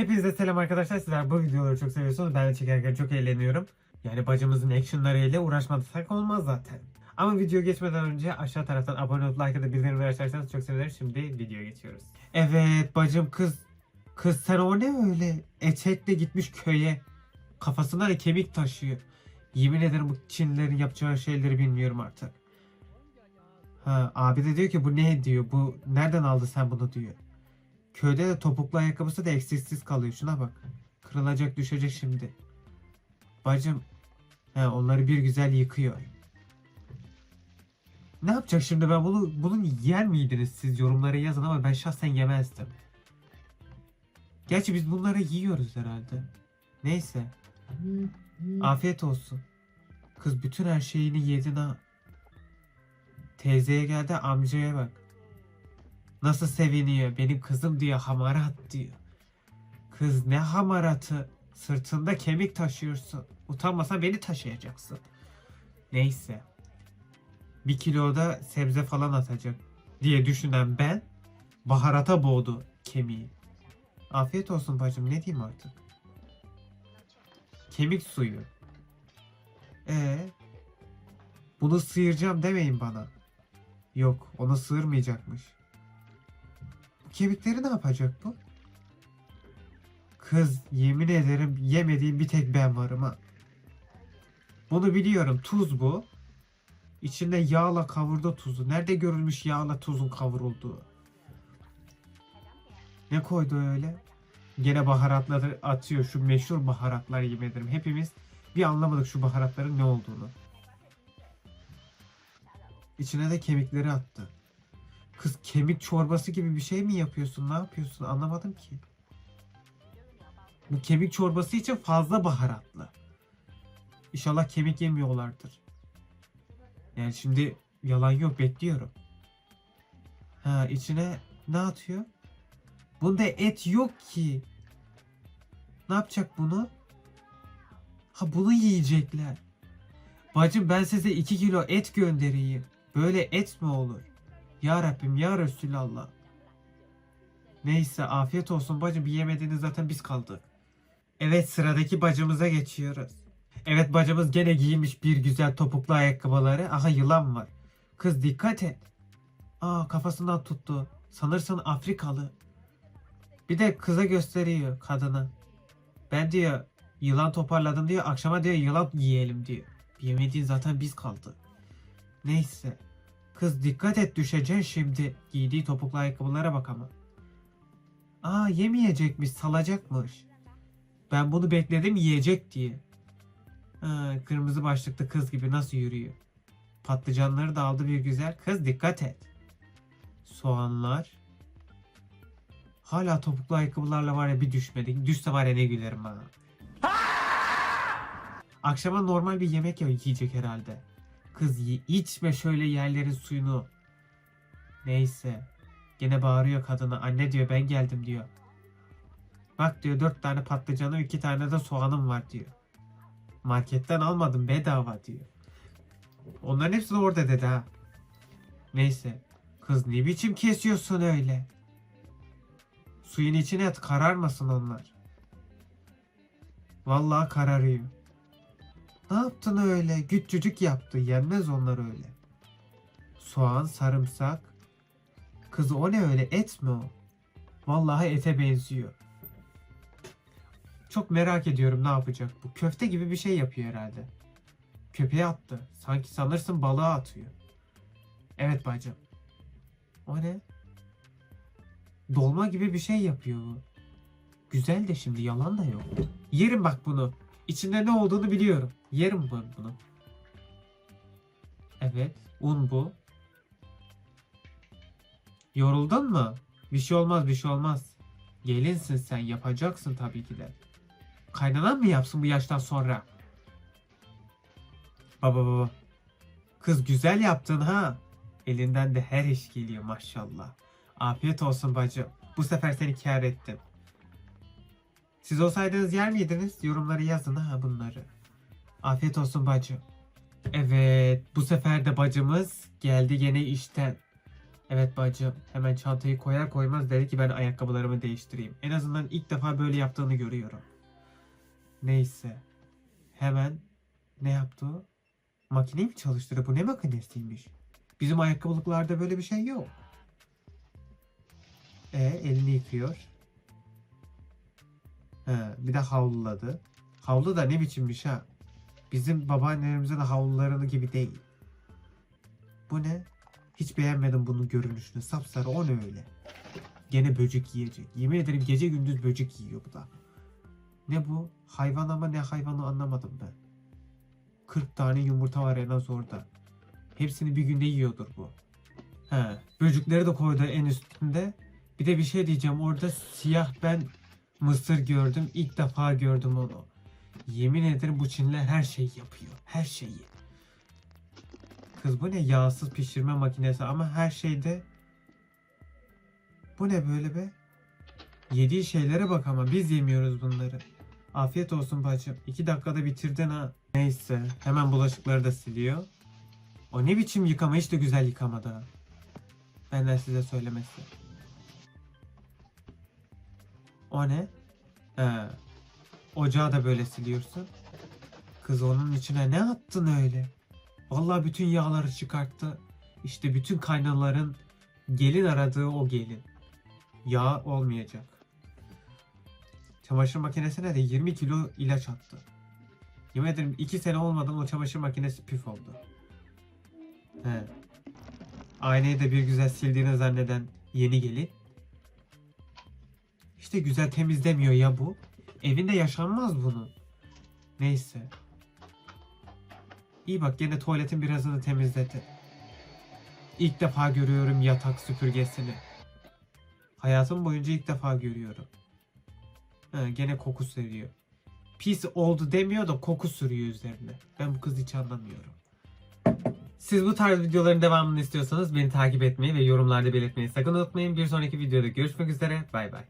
Hepinize selam arkadaşlar. Sizler bu videoları çok seviyorsunuz. Ben de çekerken çok eğleniyorum. Yani bacımızın actionlarıyla uğraşmasak olmaz zaten. Ama video geçmeden önce aşağı taraftan abone olup like da bildirimleri açarsanız çok sevinirim. Şimdi videoya geçiyoruz. Evet bacım kız. Kız sen o ne öyle? Etekle gitmiş köye. Kafasına da kemik taşıyor. Yemin ederim bu Çinlilerin yapacağı şeyleri bilmiyorum artık. Ha, abi de diyor ki bu ne diyor. Bu nereden aldı sen bunu diyor. Köyde de topuklu ayakkabısı da eksiksiz kalıyor. Şuna bak. Kırılacak düşecek şimdi. Bacım he, onları bir güzel yıkıyor. Ne yapacak şimdi ben bunu bunun yer miydiniz siz yorumlara yazın ama ben şahsen yemezdim. Gerçi biz bunları yiyoruz herhalde. Neyse. Afiyet olsun. Kız bütün her şeyini yedin ha. Teyzeye geldi amcaya bak. Nasıl seviniyor. Benim kızım diyor hamarat diyor. Kız ne hamaratı. Sırtında kemik taşıyorsun. Utanmasan beni taşıyacaksın. Neyse. Bir kiloda sebze falan atacak diye düşünen ben baharata boğdu kemiği. Afiyet olsun bacım ne diyeyim artık. Kemik suyu. E bunu sıyıracağım demeyin bana. Yok onu sıyırmayacakmış. Kemikleri ne yapacak bu? Kız yemin ederim yemediğim bir tek ben varım ha. Bunu biliyorum tuz bu. İçinde yağla kavurdu tuzu. Nerede görülmüş yağla tuzun kavrulduğu? Ne koydu öyle? Gene baharatları atıyor. Şu meşhur baharatlar yemin ederim. Hepimiz bir anlamadık şu baharatların ne olduğunu. İçine de kemikleri attı. Kız kemik çorbası gibi bir şey mi yapıyorsun? Ne yapıyorsun? Anlamadım ki. Bu kemik çorbası için fazla baharatlı. İnşallah kemik yemiyorlardır. Yani şimdi yalan yok bekliyorum. Ha içine ne atıyor? Bunda et yok ki. Ne yapacak bunu? Ha bunu yiyecekler. Bacım ben size 2 kilo et göndereyim. Böyle et mi olur? Ya Rabbim ya Resulallah. Neyse afiyet olsun bacım bir yemediğiniz zaten biz kaldık. Evet sıradaki bacımıza geçiyoruz. Evet bacımız gene giymiş bir güzel topuklu ayakkabıları. Aha yılan var. Kız dikkat et. Aa kafasından tuttu. Sanırsın Afrikalı. Bir de kıza gösteriyor kadına. Ben diyor yılan toparladım diyor. Akşama diyor yılan yiyelim diyor. Yemediğin zaten biz kaldı. Neyse. Kız dikkat et düşeceksin şimdi. Giydiği topuklu ayakkabılara bak ama. Aa yemeyecekmiş salacakmış. Ben bunu bekledim yiyecek diye. Ha, kırmızı başlıklı kız gibi nasıl yürüyor. Patlıcanları da aldı bir güzel. Kız dikkat et. Soğanlar. Hala topuklu ayakkabılarla var ya bir düşmedik. Düşse var ya ne gülerim ha. Akşama normal bir yemek yiyecek herhalde. Kız içme şöyle yerlerin suyunu. Neyse. Gene bağırıyor kadına. Anne diyor ben geldim diyor. Bak diyor dört tane patlıcanım iki tane de soğanım var diyor. Marketten almadım bedava diyor. Onların hepsi de orada dedi ha. Neyse. Kız ne biçim kesiyorsun öyle? Suyun içine at kararmasın onlar. Vallahi kararıyor. Ne yaptın öyle? Güççücük yaptı. Yenmez onlar öyle. Soğan, sarımsak. Kız o ne öyle? Et mi o? Vallahi ete benziyor. Çok merak ediyorum ne yapacak bu. Köfte gibi bir şey yapıyor herhalde. Köpeğe attı. Sanki sanırsın balığa atıyor. Evet bacım. O ne? Dolma gibi bir şey yapıyor bu. Güzel de şimdi yalan da yok. Yerim bak bunu. İçinde ne olduğunu biliyorum. Yerim ben bunu. Evet. Un bu. Yoruldun mu? Bir şey olmaz bir şey olmaz. Gelinsin sen yapacaksın tabii ki de. Kaynanan mı yapsın bu yaştan sonra? Baba baba. Kız güzel yaptın ha. Elinden de her iş geliyor maşallah. Afiyet olsun bacım. Bu sefer seni kâr ettim. Siz olsaydınız yer miydiniz? Yorumlara yazın ha bunları. Afiyet olsun bacım. Evet bu sefer de bacımız geldi gene işten. Evet bacım hemen çantayı koyar koymaz dedi ki ben ayakkabılarımı değiştireyim. En azından ilk defa böyle yaptığını görüyorum. Neyse. Hemen ne yaptı o? Makineyi mi çalıştırdı? Bu ne makinesiymiş? Bizim ayakkabılıklarda böyle bir şey yok. E elini yıkıyor. He, bir de havluladı. Havlu da ne biçimmiş ha? Bizim babaannelerimizin havlularını gibi değil. Bu ne? Hiç beğenmedim bunun görünüşünü. Sapsarı o ne öyle? Gene böcek yiyecek. Yemin ederim gece gündüz böcek yiyor bu da. Ne bu? Hayvan ama ne hayvanı anlamadım ben. 40 tane yumurta var en az orada. Hepsini bir günde yiyordur bu. He, böcekleri de koydu en üstünde. Bir de bir şey diyeceğim. Orada siyah ben mısır gördüm. İlk defa gördüm onu. Yemin ederim bu Çinliler her şeyi yapıyor. Her şeyi. Kız bu ne yağsız pişirme makinesi ama her şeyde bu ne böyle be? Yediği şeylere bak ama biz yemiyoruz bunları. Afiyet olsun bacım. İki dakikada bitirdin ha. Neyse hemen bulaşıkları da siliyor. O ne biçim yıkama hiç de güzel yıkamadı. Benden size söylemesi. O ne? He. Ocağı da böyle siliyorsun. Kız onun içine ne attın öyle? Vallahi bütün yağları çıkarttı. İşte bütün kaynaların gelin aradığı o gelin. Yağ olmayacak. Çamaşır makinesine de 20 kilo ilaç attı. Yemin ederim 2 sene olmadan o çamaşır makinesi püf oldu. He. Aynayı da bir güzel sildiğini zanneden yeni gelin. İşte güzel temizlemiyor ya bu. Evinde yaşanmaz bunun. Neyse. İyi bak gene tuvaletin birazını temizledi. İlk defa görüyorum yatak süpürgesini. Hayatım boyunca ilk defa görüyorum. Ha, gene koku sürüyor. Pis oldu demiyor da koku sürüyor üzerine. Ben bu kızı hiç anlamıyorum. Siz bu tarz videoların devamını istiyorsanız beni takip etmeyi ve yorumlarda belirtmeyi sakın unutmayın. Bir sonraki videoda görüşmek üzere. Bay bay.